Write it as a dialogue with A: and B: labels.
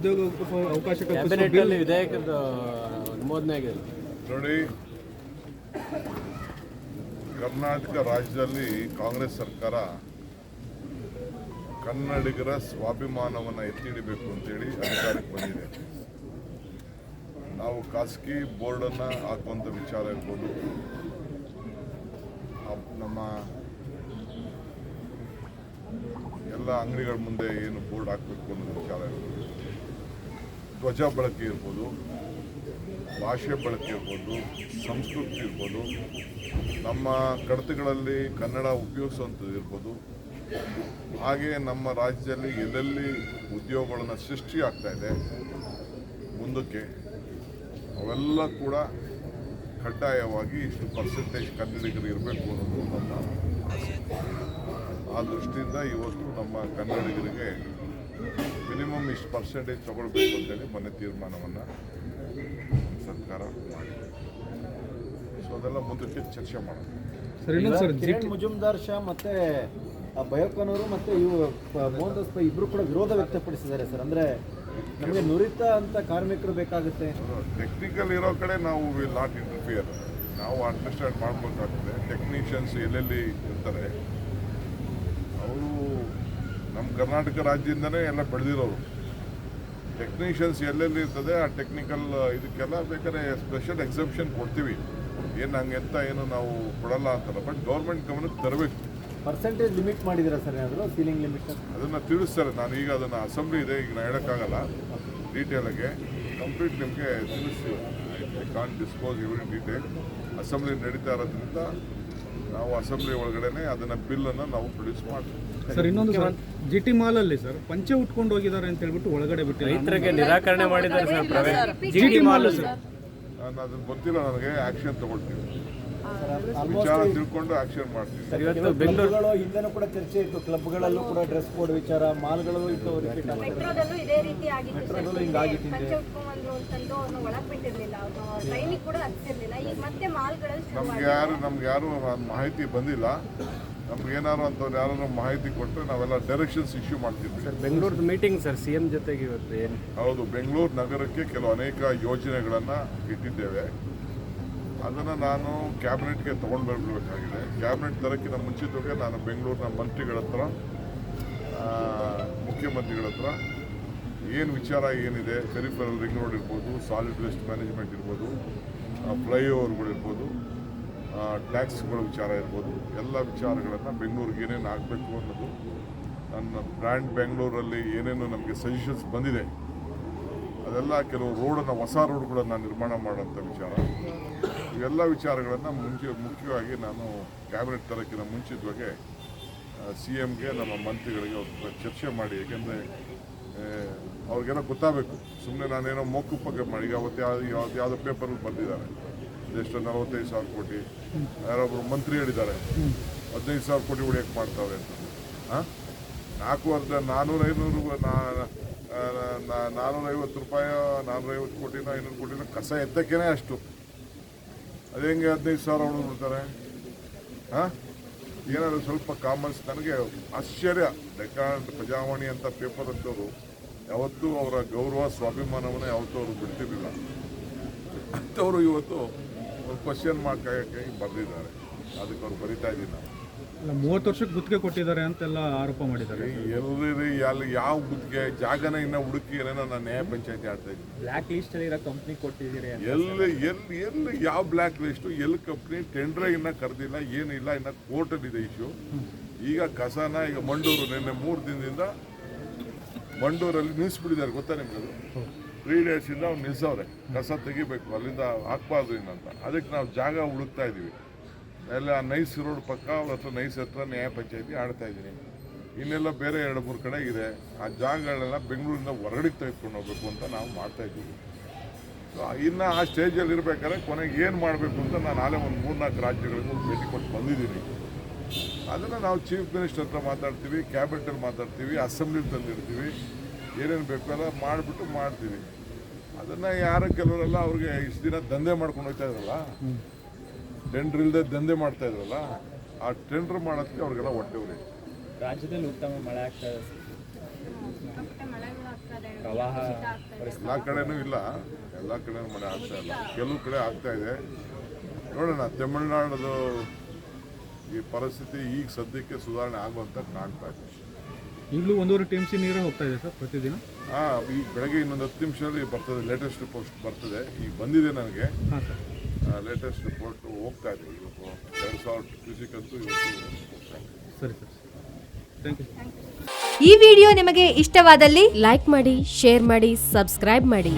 A: ಉದ್ಯೋಗ ಅವಕಾಶ ಕಲ್ಪಿಸುವ
B: ಕ್ಯಾಬಿನೆಟ್ ಅಲ್ಲಿ ವಿಧೇಯಕದ ಅನುಮೋದನೆ ಆಗಿದೆ.
C: ನೋಡಿ ಕರ್ನಾಟಕ ರಾಜ್ಯದಲ್ಲಿ ಕಾಂಗ್ರೆಸ್ ಸರ್ಕಾರ ಕನ್ನಡಿಗರ ಸ್ವಾಭಿಮಾನವನ್ನು ಎತ್ತಿ ಹಿಡಿಬೇಕು ಅಂತೇಳಿ ಅಧಿಕಾರಕ್ಕೆ ಬಂದಿದೆ. ನಾವು ಖಾಸಗಿ ಬೋರ್ಡನ್ನು ಹಾಕುವಂಥ ವಿಚಾರ ಇರ್ಬೋದು. ನಮ್ಮ ಎಲ್ಲ ಅಂಗಡಿಗಳ ಮುಂದೆ ಏನು ಬೋರ್ಡ್ ಹಾಕಬೇಕು ಅನ್ನೋ ವಿಚಾರ ಇರ್ಬೋದು. ಧ್ವಜ ಬಳಕೆ ಇರ್ಬೋದು, ಭಾಷೆ ಬಳಕೆ ಇರ್ಬೋದು, ಸಂಸ್ಕೃತಿ ಇರ್ಬೋದು, ನಮ್ಮ ಕಡತಗಳಲ್ಲಿ ಕನ್ನಡ ಉಪಯೋಗಿಸುವಂಥದ್ದು ಇರ್ಬೋದು ಹಾಗೆ ನಮ್ಮ ರಾಜ್ಯದಲ್ಲಿ ಎಲ್ಲೆಲ್ಲಿ ಉದ್ಯೋಗಗಳನ್ನು ಸೃಷ್ಟಿ ಆಗ್ತಾ ಇದೆ, ಮುಂದಕ್ಕೆ ಅವೆಲ್ಲ ಕೂಡ ಕಡ್ಡಾಯವಾಗಿ ಇಷ್ಟು ಪರ್ಸೆಂಟೇಜ್ ಕನ್ನಡಿಗರು ಇರಬೇಕು ಅನ್ನೋದು ಆಸೆ. ಆ ದೃಷ್ಟಿಯಿಂದ ಇವತ್ತು ನಮ್ಮ ಕನ್ನಡಿಗರಿಗೆ ಮಿನಿಮಮ್ ಇಷ್ಟು ಪರ್ಸೆಂಟೇಜ್ ತಗೊಳ್ಬೇಕು ಅಂತೇಳಿ ಮೊನ್ನೆ ತೀರ್ಮಾನವನ್ನು ಸರ್ಕಾರ ಮಾಡಿದೆ ಸೊ ಅದೆಲ್ಲ ಮುಂದಕ್ಕೆ ಚರ್ಚೆ
D: ಕಿರಣ್ ಮುಜುಮ್ದಾರ್ ಶಾ ಮತ್ತೆ ಆ ಬಯೋಕನವರು ಮತ್ತೆ ಇವು ಮೋಹನ್ ದಾಸ್ ಪೈ ಇಬ್ರು ಕೂಡ ವಿರೋಧ ವ್ಯಕ್ತಪಡಿಸಿದ್ದಾರೆ ಸರ್. ಅಂದ್ರೆ ನಮಗೆ ನುರಿತ ಅಂತ ಕಾರ್ಮಿಕರು ಬೇಕಾಗುತ್ತೆ.
C: ಟೆಕ್ನಿಕಲ್ ಇರೋ ಕಡೆ ನಾವು ವಿಲ್ ನಾಟ್ ಇಂಟರ್ಫಿಯರ್ ನಾವು ಅಂಡರ್ಸ್ಟ್ಯಾಂಡ್ ಮಾಡಬೇಕಾಗ್ತದೆ. ಟೆಕ್ನಿಷಿಯನ್ಸ್ ಎಲ್ಲೆಲ್ಲಿ ಇರ್ತಾರೆ. ನಮ್ಮ ಕರ್ನಾಟಕ ರಾಜ್ಯದಿಂದನೇ ಎಲ್ಲ ಬೆಳೆದಿರೋರು ಟೆಕ್ನಿಷಿಯನ್ಸ್ ಎಲ್ಲೆಲ್ಲಿ ಇರ್ತದೆ ಆ ಟೆಕ್ನಿಕಲ್ ಇದಕ್ಕೆಲ್ಲ ಬೇಕಾದ್ರೆ ಸ್ಪೆಷಲ್ ಎಕ್ಸೆಪ್ಷನ್ ಕೊಡ್ತೀವಿ. ಏನು ಹಂಗೆ ಅಂತ ಏನು ನಾವು ಕೊಡಲ್ಲ ಅಂತಲ್ಲ ಬಟ್ ಗೌರ್ಮೆಂಟ್ ಗಮನಕ್ಕೆ ತರಬೇಕು.
D: ಪರ್ಸೆಂಟೇಜ್ ಲಿಮಿಟ್ ಮಾಡಿದ್ದೀರಾ ಸರ್ ಏನಾದರೂ ಸೀಲಿಂಗ್ ಲಿಮಿಟ್
C: ಅದನ್ನು ತಿಳಿಸ್ತಾರೆ. ನಾನು ಈಗ ಅದನ್ನು ಅಸೆಂಬ್ಲಿ ಇದೆ ಈಗ ನಾನು ಹೇಳೋಕ್ಕಾಗಲ್ಲ. ಡೀಟೇಲಾಗೆ ಕಂಪ್ಲೀಟ್ ನಿಮಗೆ ತಿಳಿಸ್ತೀವಿ. I can't disclose every detail assembly ನಡೀತಾ ಇರೋದ್ರಿಂದ ನಾವು ಅಸೆಂಬ್ಲಿ ಒಳಗಡೆನೆ ಬಿಲ್ ಬಿಲ್ಲನ್ನು ನಾವು ಪ್ರೊಡ್ಯೂಸ್ ಮಾಡ್ತೀವಿ.
A: ಸರ್ ಇನ್ನೊಂದು ಸರ್ ಜಿ ಟಿ ಮಾಲಲ್ಲಿ ಸರ್ ಪಂಚೆ ಉಟ್ಕೊಂಡು ಹೋಗಿದ್ದಾರೆ ಅಂತ ಹೇಳ್ಬಿಟ್ಟು ಒಳಗಡೆ ಬಿಟ್ಟಿಲ್ಲ
B: ರೈತರಿಗೆ ನಿರಾಕರಣೆ ಮಾಡಿದ್ದಾರೆ sir GT
A: G T mall sir.
C: ನಾನು ಅದನ್ನು ಗೊತ್ತಿಲ್ಲ ನನಗೆ ಆಕ್ಷನ್ ತಗೊಳ್ತೀವಿ
D: ಆಲ್ಮೋಸ್ಟ್
C: ವಿಚಾರ ತಿಳ್ಕೊಂಡು ಆಕ್ಷನ್ ಮಾಡ್ತೀವಿ.
B: ಬೆಂಗಳೂರು
D: ಹಿಂದೆನೂ ಕೂಡ ಚರ್ಚೆ ಇತ್ತು. ಕ್ಲಬ್ಗಳಲ್ಲೂ ಕೂಡ ಡ್ರೆಸ್ ಕೋಡ್ ವಿಚಾರ ಮಾಲ್ಗಳು ಇತ್ತು
E: ಮೆಟ್ರೋದಲ್ಲೂ ಇದೇ ರೀತಿ ಆಗಿತ್ತು
D: ಹಿಂಗಾಗಿತ್ತು
E: ಅಂತಂದು ಅವ್ರನ್ನ ಒಳಗ್ ಬಿಟ್ಟಿರ್ಲಿಲ್ಲ. ಅವ್ರು ಟ್ರೈನಿಗೆ ಕೂಡ ಹತ್ತಿರ್ಲಿಲ್ಲ ಈಗ ಮತ್ತೆ ಮಾಲ್ಗಳಲ್ಲಿ
C: ನಮ್ಗೆ ಯಾರು ನಮ್ಗೆ ಯಾರು ಮಾಹಿತಿ ಬಂದಿಲ್ಲ. ನಮ್ಗೆ ಏನಾರು ಅಂತ ಯಾರು ಮಾಹಿತಿ ಕೊಟ್ಟರೆ ನಾವೆಲ್ಲ ಡೈರೆಕ್ಷನ್ಸ್ ಇಶ್ಯೂ ಮಾಡ್ತೀವಿ
B: sir Bengaluru meeting sir C M ಜೊತೆಗೆ ಇವತ್ತು ಏನು?
C: ಹೌದು ಬೆಂಗಳೂರು ನಗರಕ್ಕೆ ಕೆಲವು ಅನೇಕ ಯೋಜನೆಗಳನ್ನು ಇಟ್ಟಿದ್ದೇವೆ. ಅದನ್ನು ನಾನು ಕ್ಯಾಬಿನೆಟ್ಗೆ ತೊಗೊಂಡು ಬರಬೇಕಾಗಿದೆ ಕ್ಯಾಬಿನೆಟ್ ತರಕ್ಕಿಂತ ಮುಂಚಿತವಾಗಿ ನಾನು ಬೆಂಗಳೂರಿನ ಮಂತ್ರಿಗಳ ಹತ್ರ ಮುಖ್ಯಮಂತ್ರಿಗಳ ಹತ್ರ ಏನು ವಿಚಾರ ಏನಿದೆ ಪೆರಿಫರಲ್ ರಿಂಗ್ ರೋಡ್ ಇರ್ಬೋದು ಸಾಲಿಡ್ ವೇಸ್ಟ್ ಮ್ಯಾನೇಜ್ಮೆಂಟ್ ಇರ್ಬೋದು ಫ್ಲೈಓವರ್ಗಳಿರ್ಬೋದು ಟ್ಯಾಕ್ಸ್ಗಳ ವಿಚಾರ ಇರ್ಬೋದು, ಎಲ್ಲ ವಿಚಾರಗಳನ್ನು ಬೆಂಗಳೂರಿಗೆ ಏನೇನು ಆಗಬೇಕು ಅನ್ನೋದು ನನ್ನ ಬ್ರ್ಯಾಂಡ್ ಬೆಂಗಳೂರಲ್ಲಿ ಏನೇನು ನಮಗೆ ಸಜೆಷನ್ಸ್ ಬಂದಿದೆ, ಅದೆಲ್ಲ ಕೆಲವು ರೋಡನ್ನು ಹೊಸ ರೋಡ್ಗಳನ್ನು ನಿರ್ಮಾಣ ಮಾಡೋಂಥ ವಿಚಾರ. ಇವೆಲ್ಲ ವಿಚಾರಗಳನ್ನು ಮುಂಚೆ ಮುಖ್ಯವಾಗಿ ನಾನು ಕ್ಯಾಬಿನೆಟ್ ತರಕ್ಕಿಂತ ಬಗ್ಗೆ ಸಿ ಎಮ್ಗೆ ನಮ್ಮ ಮಂತ್ರಿಗಳಿಗೆ ಅವ್ರ ಚರ್ಚೆ ಮಾಡಿ ಏಕೆಂದರೆ ಅವ್ರಿಗೆಲ್ಲ ಗೊತ್ತಾಗಬೇಕು. ಸುಮ್ಮನೆ ನಾನೇನೋ ಮೋಕುಪಕ್ಕೆ ಮಾಡಿ ಈಗ ಅವತ್ತು ಯಾವ ಯಾವ್ದು ಯಾವುದೋ ಪೇಪರಲ್ಲಿ ಬಂದಿದ್ದಾರೆ ಎಷ್ಟು ನಲವತ್ತೈದು ಸಾವಿರ ಕೋಟಿ ಯಾರೊಬ್ಬರು ಮಂತ್ರಿ ಹೇಳಿದ್ದಾರೆ, ಹದಿನೈದು ಸಾವಿರ ಕೋಟಿ ಉಳಿಯಕ್ಕೆ ಮಾಡ್ತಾವೆ ಅಂತ. ಹಾಂ ನಾಲ್ಕು ಅರ್ಧ ನಾನ್ನೂರ ಐನೂರು ನಾನ್ನೂರೈವತ್ತು ರೂಪಾಯಿ ನಾನ್ನೂರೈವತ್ತು ಕೋಟಿನ, ಐನೂರು ಕೋಟಿನ ಕಸ ಎತ್ತಕ್ಕೇನೆ ಅಷ್ಟು. ಅದು ಹೆಂಗೆ ಹದಿನೈದು ಸಾವಿರ ಹೊಡೆದ್ಬಿಡ್ತಾರೆ ಹಾಂ? ಏನಾದ್ರು ಸ್ವಲ್ಪ ಕಾಮನ್ಸ್ ನನಗೆ ಆಶ್ಚರ್ಯ. ಡೆಕಾನ್ ಪ್ರಜಾವಾಣಿ ಅಂತ ಪೇಪರ್ ಅಂತವರು ಯಾವತ್ತೂ ಅವರ ಗೌರವ, ಸ್ವಾಭಿಮಾನವನ್ನು ಯಾವತ್ತೂ ಅವರು ಬಿಡ್ತಿರ್ಲಿಲ್ಲ. ಅಂಥವರು ಇವತ್ತು ಒಂದು ಕ್ವಶನ್ ಮಾರ್ಕಾಗಿ ಬರೆದಿದ್ದಾರೆ. ಅದಕ್ಕೆ ಅವ್ರು ಬರಿತಾ ಇದ್ದೀನಿ
A: ಅಲ್ಲ ಮೂವತ್ತು ವರ್ಷಕ್ಕೆ ಗುತ್ತಿಗೆ ಕೊಟ್ಟಿದ್ದಾರೆ ಅಂತೆಲ್ಲ ಆರೋಪ ಮಾಡಿದ್ದಾರೆ.
C: ಎಲ್ಲರಿ ಅಲ್ಲಿ ಯಾವ ಗುತ್ತಿಗೆ ಜಾಗನ ಇನ್ನ ಹುಡುಕಿ ಏನೇನೋ ನಾನು ನ್ಯಾಯ ಪಂಚಾಯತಿ ಆಡ್ತಾ ಇದ್ದೀನಿ.
D: ಬ್ಲ್ಯಾಕ್ ಲಿಸ್ಟ್ ಅಲ್ಲಿ ಇರೋ ಕಂಪ್ನಿ ಕೊಟ್ಟಿದ್ದೀರಿ
C: ಎಲ್ಲಿ ಎಲ್ಲಿ ಎಲ್ಲಿ ಯಾವ ಬ್ಲ್ಯಾಕ್ ಲಿಸ್ಟ್ ಎಲ್ಲಿ ಕಂಪ್ನಿ ಟೆಂಡರ್ ಇನ್ನ ಕರೆದಿಲ್ಲ ಏನಿಲ್ಲ ಇನ್ನ ಕೋರ್ಟಲ್ಲಿ ಇದೆ ಇಶ್ಯೂ ಈಗ ಕಸನ ಈಗ ಮಂಡೂರು ನಿನ್ನೆ ಮೂರು ದಿನದಿಂದ ಮಂಡೂರಲ್ಲಿ ನಿಲ್ಲಿಸ್ಬಿಟ್ಟಿದ್ದಾರೆ ಗೊತ್ತಾ ನಿಮ್ಗೆ ತ್ರೀ ಡೇಸಿಂದ ಅವ್ರು ನಿಲ್ಸವ್ರೆ. ಕಸ ತೆಗಿಬೇಕು ಅಲ್ಲಿಂದ ಹಾಕ್ಬಾರ್ದು ಇನ್ನಂತ. ಅದಕ್ಕೆ ನಾವು ಜಾಗ ಹುಡುಕ್ತಾ ಇದ್ದೀವಿ. ಎಲ್ಲ ನೈಸ್ ರೋಡ್ ಪಕ್ಕ ಅವ್ರ ಹತ್ರ ನೈಸ್ ಹತ್ರ ನ್ಯಾಯ ಪಂಚಾಯಿತಿ ಆಡ್ತಾ ಇದ್ದೀನಿ. ಇನ್ನೆಲ್ಲ ಬೇರೆ ಎರಡು ಮೂರು ಕಡೆ ಇದೆ. ಆ ಜಾಗಗಳನ್ನೆಲ್ಲ ಬೆಂಗಳೂರಿಂದ ಹೊರಗಡೆ ತೆಗೆದುಕೊಂಡು ಹೋಗ್ಬೇಕು ಅಂತ ನಾವು ಮಾಡ್ತಾ ಇದ್ದೀವಿ. ಸೊ ಇನ್ನು ಆ ಸ್ಟೇಜಲ್ಲಿ ಇರಬೇಕಾದ್ರೆ ಕೊನೆಗೆ ಏನು ಮಾಡಬೇಕು ಅಂತ ನಾನು ಆಲೇ ಒಂದು ಮೂರ್ನಾಲ್ಕು ರಾಜ್ಯಗಳಿಗೂ ಭೇಟಿ ಕೊಟ್ಟು ಬಂದಿದ್ದೀನಿ. ಅದನ್ನು ನಾವು ಚೀಫ್ ಮಿನಿಸ್ಟರ್ ಹತ್ರ ಮಾತಾಡ್ತೀವಿ ಕ್ಯಾಬಿನೆಟಲ್ಲಿ ಮಾತಾಡ್ತೀವಿ ಅಸೆಂಬ್ಲಿ ತಂದಿರ್ತೀವಿ. ಏನೇನು ಬೇಕು ಎಲ್ಲ ಮಾಡಿಬಿಟ್ಟು ಮಾಡ್ತೀವಿ. ಅದನ್ನು ಯಾರು ಕೆಲವರೆಲ್ಲ ಅವ್ರಿಗೆ ಇಷ್ಟು ದಿನ ದಂಧೆ ಮಾಡ್ಕೊಂಡು ಹೋಗ್ತಾ ಇದ್ರಲ್ಲ ಟೆಂಡ್ರ್ ಇಲ್ಲದೆ ದಂಧೆ ಮಾಡ್ತಾ ಇದ್ರಲ್ಲ ಆ ಟೆಂಡರ್ ಮಾಡೋದಕ್ಕೆ ಅವ್ರಿಗೆಲ್ಲ ಹೊಟ್ಟೆ ಉರಿ
D: ರಾಜ್ಯದಲ್ಲಿ ಉತ್ತಮ ಮಳೆ ಆಗ್ತಾ
E: ಆಗ್ತಾ
C: ಎಲ್ಲ ಕಡೆನೂ ಇಲ್ಲ. ಎಲ್ಲ ಕಡೆನೂ ಮಳೆ ಆಗ್ತಾ ಇಲ್ಲ. ಕೆಲವು ಕಡೆ ಆಗ್ತಾ ಇದೆ. ನೋಡೋಣ ತಮಿಳ್ನಾಡದು ಈ ಪರಿಸ್ಥಿತಿ ಈಗ ಸದ್ಯಕ್ಕೆ ಸುಧಾರಣೆ ಆಗುವಂತ ಕಾಣ್ತಾ ಇದೆ.
A: ಈಗಲೂ ಒಂದೂವರೆ ಟಿ ಎಂ ಸಿ ನೀರೇ ಹೋಗ್ತಾ ಇದೆ ಸರ್ ಪ್ರತಿದಿನ?
C: ಹಾಂ ಈಗ ಬೆಳಗ್ಗೆ ಇನ್ನೊಂದು ಹತ್ತು ನಿಮಿಷದಲ್ಲಿ ಬರ್ತದೆ ಲೇಟೆಸ್ಟ್ ಪೋಸ್ಟ್ ಬರ್ತದೆ. ಈಗ ಬಂದಿದೆ ನನಗೆ.
A: ಹಾಂ ಸರ್.
C: ಲೇಟೆಸ್ಟ್ ರಿಪೋರ್ಟ್ ಹೋಗ್ತಾ ಇದೆ ಇವತ್ತು ಎರಡು ಸಾವಿರ ಕ್ಯೂಸಿಕ್ ಅಂತೂ ಇವತ್ತು
A: ಸರಿ ಸರ್. ಥ್ಯಾಂಕ್ ಯು
F: ಈ ವಿಡಿಯೋ ನಿಮಗೆ ಇಷ್ಟವಾದಲ್ಲಿ ಲೈಕ್ ಮಾಡಿ ಶೇರ್ ಮಾಡಿ ಸಬ್ಸ್ಕ್ರೈಬ್ ಮಾಡಿ.